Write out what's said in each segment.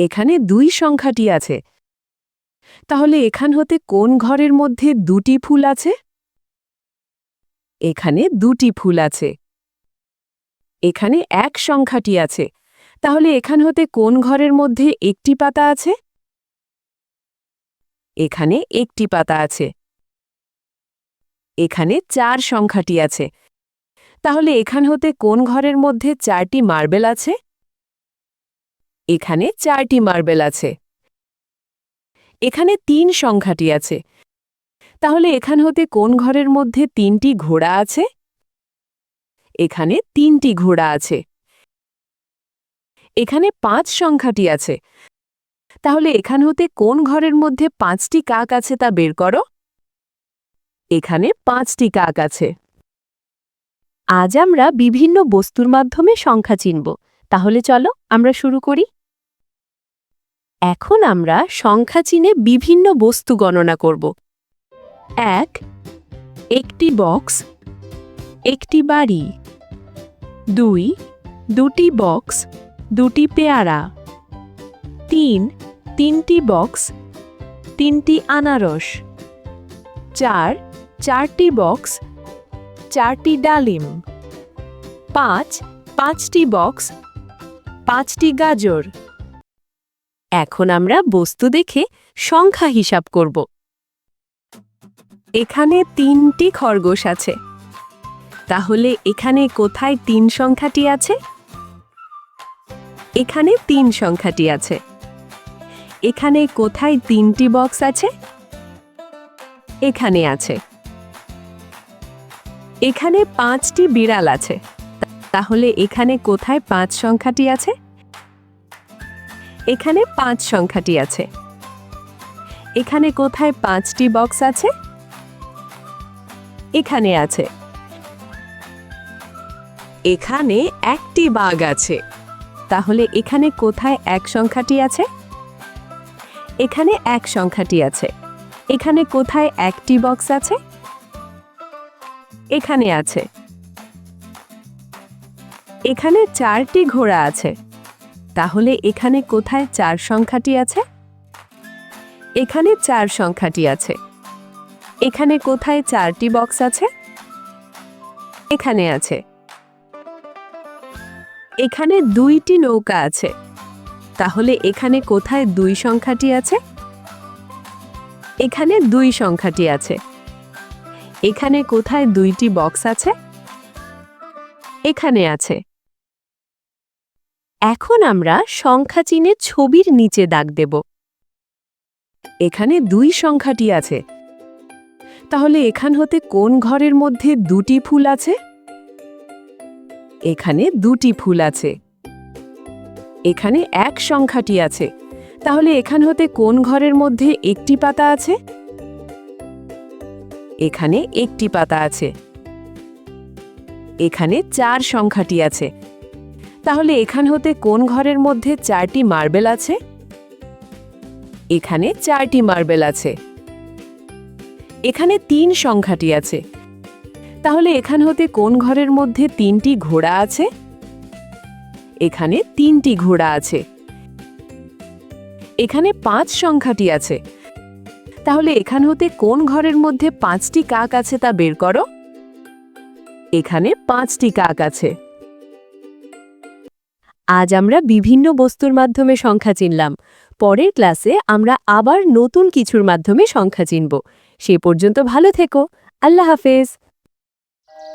এখানে দুই সংখ্যাটি আছে। তাহলে এখান হতে কোন ঘরের মধ্যে দুটি ফুল আছে? এখানে দুটি ফুল আছে। এখানে এক সংখ্যাটি আছে। তাহলে এখান হতে কোন ঘরের মধ্যে একটি পাতা আছে? এখানে একটি পাতা আছে। এখানে চার সংখ্যাটি আছে। তাহলে এখান হতে কোন ঘরের মধ্যে চারটি মার্বেল আছে? এখানে চারটি মার্বেল আছে। এখানে তিন সংখ্যাটি আছে। তাহলে এখান হতে কোন ঘরের মধ্যে তিনটি ঘোড়া আছে? এখানে তিনটি ঘোড়া আছে। এখানে পাঁচ সংখ্যাটি আছে। তাহলে এখান হতে কোন ঘরের মধ্যে পাঁচটি কাক আছে তা বের করো। এখানে পাঁচটি কাক আছে। আজ আমরা বিভিন্ন বস্তুর মাধ্যমে সংখ্যা চিনব। তাহলে চলো আমরা শুরু করি। এখন আমরা সংখ্যা চিনে বিভিন্ন বস্তু গণনা করব। এক, একটি বক্স, একটি বাড়ি। দুই, দুটি বক্স, দুটি পেয়ারা। তিন, তিনটি বক্স, তিনটি আনারস। চার, চারটি বক্স, চারটি ডালিম। পাঁচ, পাঁচটি বক্স, পাঁচটি গাজর। এখন আমরা বস্তু দেখে সংখ্যা হিসাব করব। এখানে তিনটি খরগোশ আছে। তাহলে এখানে কোথায় তিন সংখ্যাটি আছে? এখানে তিন সংখ্যাটি আছে। এখানে কোথায় তিনটি বক্স আছে? এখানে আছে। এখানে পাঁচটি বিড়াল আছে। তাহলে এখানে কোথায় পাঁচ সংখ্যাটি আছে? এখানে পাঁচ সংখ্যাটি আছে। এখানে কোথায় পাঁচটি বক্স আছে? এখানে আছে। এখানে একটি বাঘ আছে। তাহলে এখানে কোথায় এক সংখ্যাটি আছে? এখানে এক সংখ্যাটি আছে। এখানে কোথায় একটি বক্স আছে? এখানে আছে। এখানে চারটি ঘোড়া আছে। তাহলে এখানে কোথায় চার সংখ্যাটি আছে? এখানে চার সংখ্যাটি আছে। এখানে কোথায় চারটি বক্স আছে? এখানে আছে। এখানে দুইটি নৌকা আছে। তাহলে এখানে কোথায় দুই সংখ্যাটি আছে? এখানে দুই সংখ্যাটি আছে। এখানে কোথায় দুইটি বক্স আছে? এখানে আছে। এখন আমরা সংখ্যা চিনে ছবির নিচে দাগ দেব। এখানে দুই সংখ্যাটি আছে। তাহলে এখান হতে কোন ঘরের মধ্যে দুটি ফুল আছে? এখানে দুটি ফুল আছে। এখানে এক সংখ্যাটি আছে। তাহলে এখান হতে কোন ঘরের মধ্যে একটি পাতা আছে? এখানে একটি পাতা আছে। এখানে চার সংখ্যাটি আছে। তাহলে এখান হতে কোন ঘরের মধ্যে চারটি মার্বেল আছে? এখানে চারটি মার্বেল আছে। এখানে তিন সংখ্যাটি আছে। তাহলে এখান হতে কোন ঘরের মধ্যে তিনটি ঘোড়া আছে? এখানে তিনটি ঘোড়া আছে। এখানে পাঁচ সংখ্যাটি আছে। তাহলে এখান হতে কোন ঘরের মধ্যে পাঁচটি কাক আছে তা বের করো। এখানে পাঁচটি কাক আছে। আজ আমরা বিভিন্ন বস্তুর মাধ্যমে সংখ্যা চিনলাম। পরের ক্লাসে আমরা আবার নতুন কিছুর মাধ্যমে সংখ্যা চিনব। সে পর্যন্ত ভালো থেকো। আল্লাহ হাফেজ।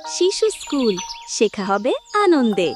শিশু স্কুল। শেখা হবে আনন্দে।